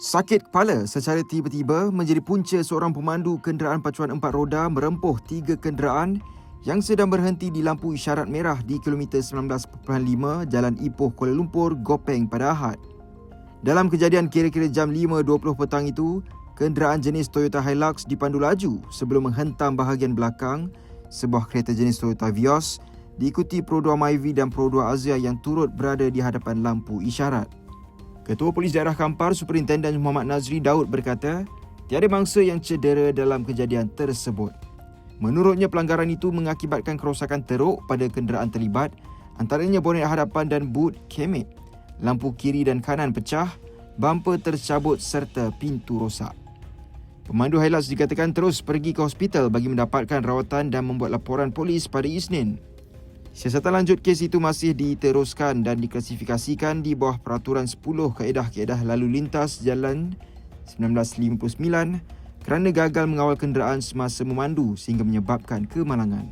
Sakit kepala secara tiba-tiba menjadi punca seorang pemandu kenderaan pacuan empat roda merempuh tiga kenderaan yang sedang berhenti di lampu isyarat merah di kilometer 19.5 Jalan Ipoh Kuala Lumpur, Gopeng pada Ahad. Dalam kejadian kira-kira jam 5.20 petang itu, kenderaan jenis Toyota Hilux dipandu laju sebelum menghentam bahagian belakang sebuah kereta jenis Toyota Vios diikuti Pro 2 Myvi dan Pro 2 Azia yang turut berada di hadapan lampu isyarat. Ketua Polis Daerah Kampar Superintenden Muhammad Nazri Daud berkata, tiada mangsa yang cedera dalam kejadian tersebut. Menurutnya pelanggaran itu mengakibatkan kerosakan teruk pada kenderaan terlibat, antaranya bonet hadapan dan boot kemet. Lampu kiri dan kanan pecah, bumper tercabut serta pintu rosak. Pemandu Hilux dikatakan terus pergi ke hospital bagi mendapatkan rawatan dan membuat laporan polis pada Isnin. Siasatan lanjut kes itu masih diteruskan dan diklasifikasikan di bawah peraturan 10 kaedah-kaedah lalu lintas jalan 1959 kerana gagal mengawal kenderaan semasa memandu sehingga menyebabkan kemalangan.